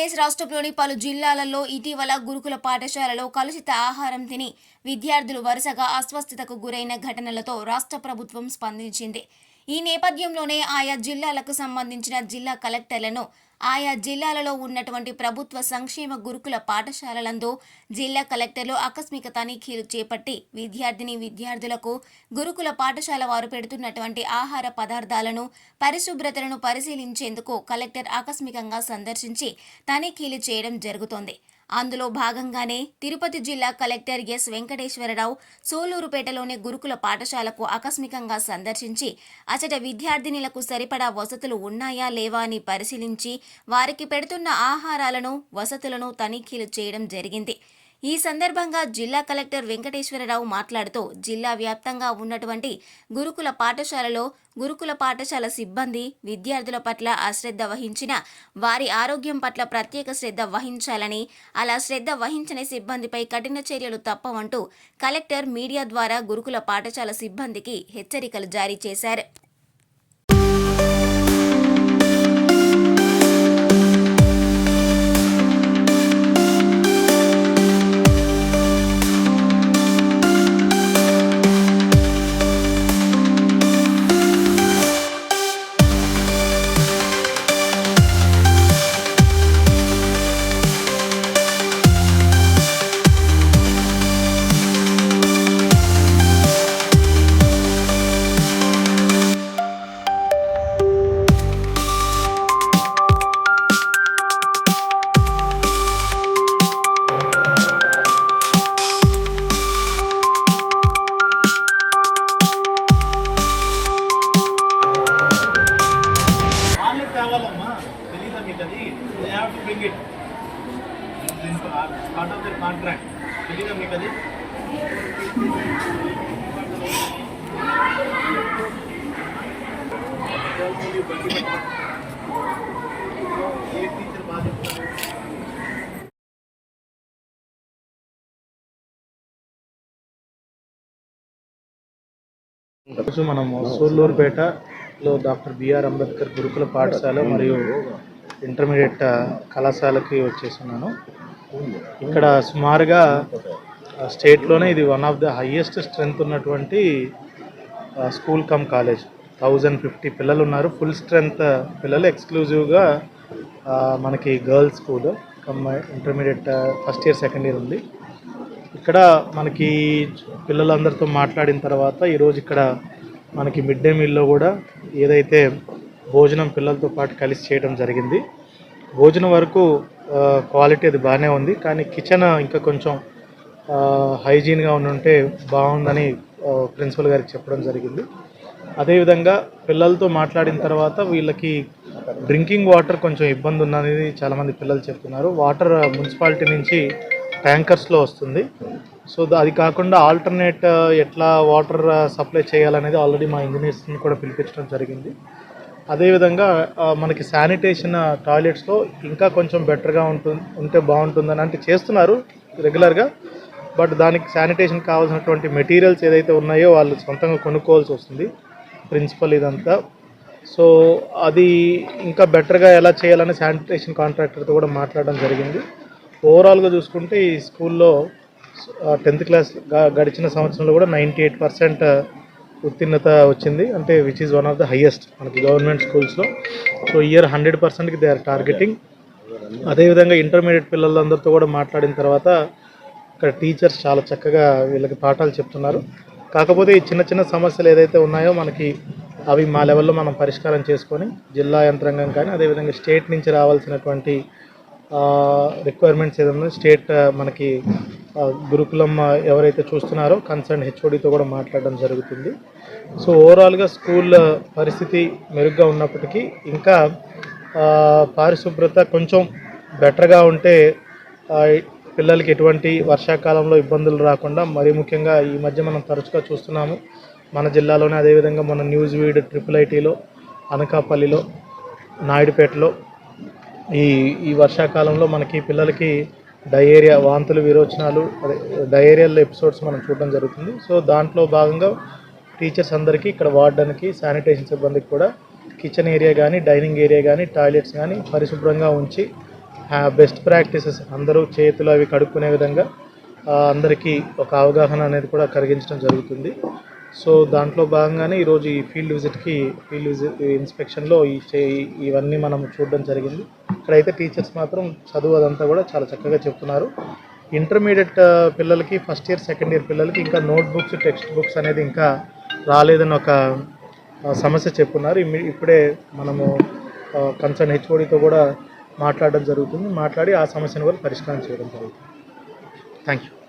ఆంధ్రప్రదేశ్ రాష్ట్రంలోని పలు జిల్లాలలో ఇటీవల గురుకుల పాఠశాలలో కలుషిత ఆహారం తిని విద్యార్థులు వరుసగా అస్వస్థతకు గురైన ఘటనలతో రాష్ట్ర ప్రభుత్వం స్పందించింది. ఈ నేపథ్యంలోనే ఆయా జిల్లాలకు సంబంధించిన జిల్లా కలెక్టర్లను ఆయా జిల్లాలలో ఉన్నటువంటి ప్రభుత్వ సంక్షేమ గురుకుల పాఠశాలలందు జిల్లా కలెక్టర్లు ఆకస్మిక తనిఖీలు చేపట్టి విద్యార్థిని విద్యార్థులకు గురుకుల పాఠశాల వారు పెడుతున్నటువంటి ఆహార పదార్థాలను పరిశుభ్రతలను పరిశీలించేందుకు కలెక్టర్ ఆకస్మికంగా సందర్శించి తనిఖీలు చేయడం జరుగుతోంది. అందులో భాగంగానే తిరుపతి జిల్లా కలెక్టర్ ఎస్ వెంకటేశ్వరరావు సోలూరుపేటలోని గురుకుల పాఠశాలకు ఆకస్మికంగా సందర్శించి అచట విద్యార్థినులకు సరిపడా వసతులు ఉన్నాయా లేవా అని పరిశీలించి వారికి పెడుతున్న ఆహారాలను వసతులను తనిఖీలు చేయడం జరిగింది. ఈ సందర్భంగా జిల్లా కలెక్టర్ వెంకటేశ్వరరావు మాట్లాడుతూ జిల్లా వ్యాప్తంగా ఉన్నటువంటి గురుకుల పాఠశాలలో గురుకుల పాఠశాల సిబ్బంది విద్యార్థుల పట్ల అశ్రద్ధ వహించిన వారి ఆరోగ్యం పట్ల ప్రత్యేక శ్రద్ధ వహించాలని అలా శ్రద్ధ వహించని సిబ్బందిపై కఠిన చర్యలు తప్పవంటూ కలెక్టర్ మీడియా ద్వారా గురుకుల పాఠశాల సిబ్బందికి హెచ్చరికలు జారీ చేశారు. పార్ట్ ఆఫ్ ద కాంట్రాక్ట్ తెలియదా మీకు అది ఏ టీచర్ బాగా ఈరోజు మనము సూళ్ళూరుపేటలో డాక్టర్ బిఆర్ అంబేద్కర్ గురుకుల పాఠశాల మరియు ఇంటర్మీడియట్ కళాశాలకి వచ్చేస్తున్నాను. ఇక్కడ సుమారుగా స్టేట్లోనే ఇది one of the highest strength ఉన్నటువంటి school cum college. Thousand fifty పిల్లలు ఉన్నారు ఫుల్ స్ట్రెంగ్త్ పిల్లలు ఎక్స్క్లూజివ్గా మనకి girls school cum intermediate first year second year ఉంది. ఇక్కడ మనకి పిల్లలందరితో మాట్లాడిన తర్వాత ఈరోజు ఇక్కడ మనకి మిడ్ డే మీల్లో కూడా ఏదైతే భోజనం పిల్లలతో పాటు కలిసి చేయడం జరిగింది. భోజనం వరకు క్వాలిటీ అది బాగానే ఉంది. కానీ కిచెన్ ఇంకా కొంచెం హైజీన్గా ఉంటే బాగుందని ప్రిన్సిపల్ గారికి చెప్పడం జరిగింది. అదేవిధంగా పిల్లలతో మాట్లాడిన తర్వాత వీళ్ళకి డ్రింకింగ్ వాటర్ కొంచెం ఇబ్బంది ఉందనేది చాలామంది పిల్లలు చెప్తున్నారు. వాటర్ మున్సిపాలిటీ నుంచి ట్యాంకర్స్లో వస్తుంది. సో అది కాకుండా ఆల్టర్నేట్ ఎట్లా వాటర్ సప్లై చేయాలనేది ఆల్రెడీ మా ఇంజనీర్స్ని కూడా పిలిపించడం జరిగింది. అదేవిధంగా మనకి శానిటేషన్ టాయిలెట్స్లో ఇంకా కొంచెం బెటర్గా ఉంటుంది ఉంటే బాగుంటుందని అంటే చేస్తున్నారు రెగ్యులర్గా బట్ దానికి శానిటేషన్ కావాల్సినటువంటి మెటీరియల్స్ ఏదైతే ఉన్నాయో వాళ్ళు సొంతంగా కొనుక్కోవాల్సి వస్తుంది. ప్రిన్సిపల్ ఇదంతా. సో అది ఇంకా బెటర్గా ఎలా చేయాలని శానిటేషన్ కాంట్రాక్టర్తో కూడా మాట్లాడడం జరిగింది. ఓవరాల్గా చూసుకుంటే ఈ స్కూల్లో టెన్త్ క్లాస్ గడిచిన సంవత్సరంలో కూడా నైంటీ ఎయిట్ పర్సెంట్ ఉత్తీర్ణత వచ్చింది. అంటే which is one of the highest మనకి గవర్నమెంట్ స్కూల్స్లో సో ఇయర్ హండ్రెడ్ పర్సెంట్కి దే ఆర్ టార్గెటింగ్ అదేవిధంగా ఇంటర్మీడియట్ పిల్లలందరితో కూడా మాట్లాడిన తర్వాత ఇక్కడ టీచర్స్ చాలా చక్కగా వీళ్ళకి పాఠాలు చెప్తున్నారు. కాకపోతే ఈ చిన్న చిన్న సమస్యలు ఏదైతే ఉన్నాయో మనకి అవి మా లెవెల్లో మనం పరిష్కారం చేసుకొని జిల్లా యంత్రాంగం కానీ అదేవిధంగా స్టేట్ నుంచి రావాల్సినటువంటి రిక్వైర్మెంట్స్ ఏదైనా స్టేట్ మనకి గురుకులం ఎవరైతే చూస్తున్నారో కన్సర్న్ హెచ్ఓడితో కూడా మాట్లాడడం జరుగుతుంది. సో ఓవరాల్గా స్కూల్ పరిస్థితి మెరుగ్గా ఉన్నప్పటికీ ఇంకా పారిశుభ్రత కొంచెం బెటర్గా ఉంటే పిల్లలకి ఎటువంటి వర్షాకాలంలో ఇబ్బందులు రాకుండా మరీ ముఖ్యంగా ఈ మధ్య మనం తరచుగా చూస్తున్నాము మన జిల్లాలోనే అదేవిధంగా మన న్యూస్ వీడ్ ట్రిపుల్ ఐటీలో అనకాపల్లిలో నాయుడుపేటలో ఈ ఈ వర్షాకాలంలో మనకి పిల్లలకి డయేరియా వాంతులు విరోచనాలు అదే డయేరియల్ ఎపిసోడ్స్ మనం చూడడం జరుగుతుంది. సో దాంట్లో భాగంగా టీచర్స్ అందరికీ ఇక్కడ వాడడానికి శానిటేషన్ సిబ్బందికి కూడా కిచెన్ ఏరియా కానీ డైనింగ్ ఏరియా కానీ టాయిలెట్స్ కానీ పరిశుభ్రంగా ఉంచి బెస్ట్ ప్రాక్టీసెస్ అందరూ చేతులు అవి కడుక్కునే విధంగా అందరికీ ఒక అవగాహన అనేది కూడా కలిగించడం జరుగుతుంది. సో దాంట్లో భాగంగానే ఈరోజు ఈ ఫీల్డ్ విజిట్కి ఫీల్డ్ విజిట్ ఇన్స్పెక్షన్లో ఈ చే ఇవన్నీ మనం చూడడం జరిగింది. ఇక్కడైతే టీచర్స్ మాత్రం చదువు అదంతా కూడా చాలా చక్కగా చెప్తున్నారు. ఇంటర్మీడియట్ పిల్లలకి ఫస్ట్ ఇయర్ సెకండ్ ఇయర్ పిల్లలకి ఇంకా నోట్ బుక్స్ టెక్స్ట్ బుక్స్ అనేది ఇంకా రాలేదని ఒక సమస్య చెప్పున్నారు. ఇప్పుడే మనము కన్సర్న్ హెచ్ఓడితో కూడా మాట్లాడడం జరుగుతుంది. మాట్లాడి ఆ సమస్యను కూడా పరిష్కారం చేయడం జరుగుతుంది. Thank you